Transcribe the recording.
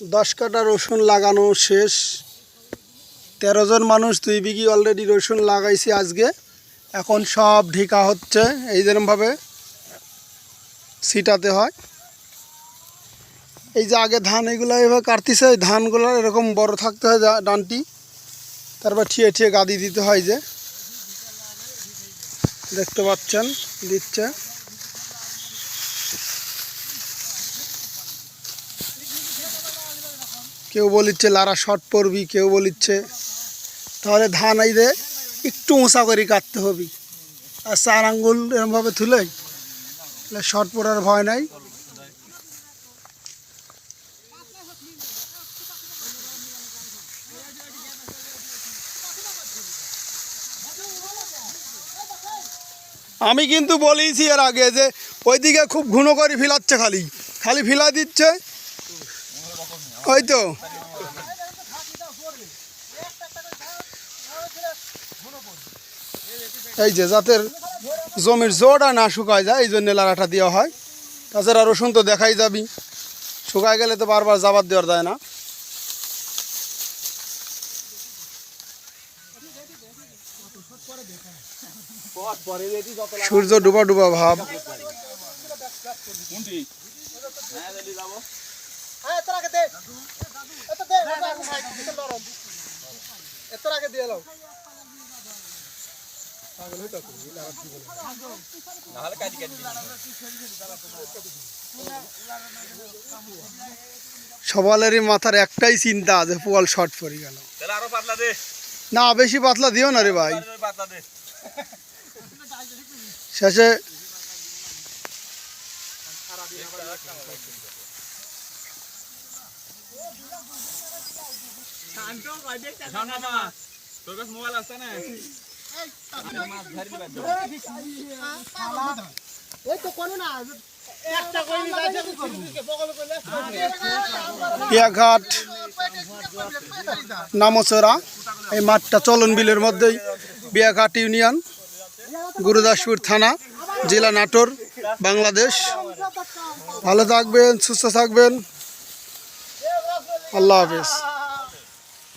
দশ কাটা রসুন লাগানো শেষ। তেরো জন মানুষ, দুই বিঘি অলরেডি রসুন লাগাইছি আজকে। এখন সব ঢিকা হচ্ছে এই যেরমভাবে ছিটাতে হয়। এই যে আগে ধান এগুলো এভাবে কাটতেছে এই ধানগুলো এরকম বড় থাকতে হয় ডানটি। তারপর ঠিয়ে ঠিয়ে গাদি দিতে হয় যে। দেখতে পাচ্ছেন, দিচ্ছে। কেউ বলিচ্ছে, লারা শর্ট পরবি কেউ বলিচ্ছে। তাহলে ধান যে একটু উঁচা করে কাটতে হবে। আর চার আঙ্গুল এরমভাবে তুলে শর্ট পড়ার ভয় নাই। আমি কিন্তু বলেইছি এর আগে যে ওইদিকে খুব ঘন করে ফিলাচ্ছে খালি। খালি ফিলা দিচ্ছে ওই তো এই যে যাদের জমির জোড়া না শুকায় যায়, এই জন্য লাড়াটা দেওয়া হয়। তাছাড়া রসুন তো দেখাই যাবি। শুকায় গেলে তো বারবার জাবাদ দেওয়ার যায় না। সূর্য ডুবা ডুবা ভাব। সবালেরই মাথার একটাই চিন্তা যে পোয়াল শর্ট পড়ে গেল। না বেশি পাতলা দিও না রে ভাই। শেষে তোর কাছে মোবাইল আছে না পিয়াঘাট নামচরা এই মাঠটা চলন বিলের মধ্যেই বিয়াঘাট ইউনিয়ন, গুরুদাসপুর থানা, জেলা নাটোর, বাংলাদেশ। ভালো থাকবেন, সুস্থ থাকবেন। আল্লাহ হাফেজ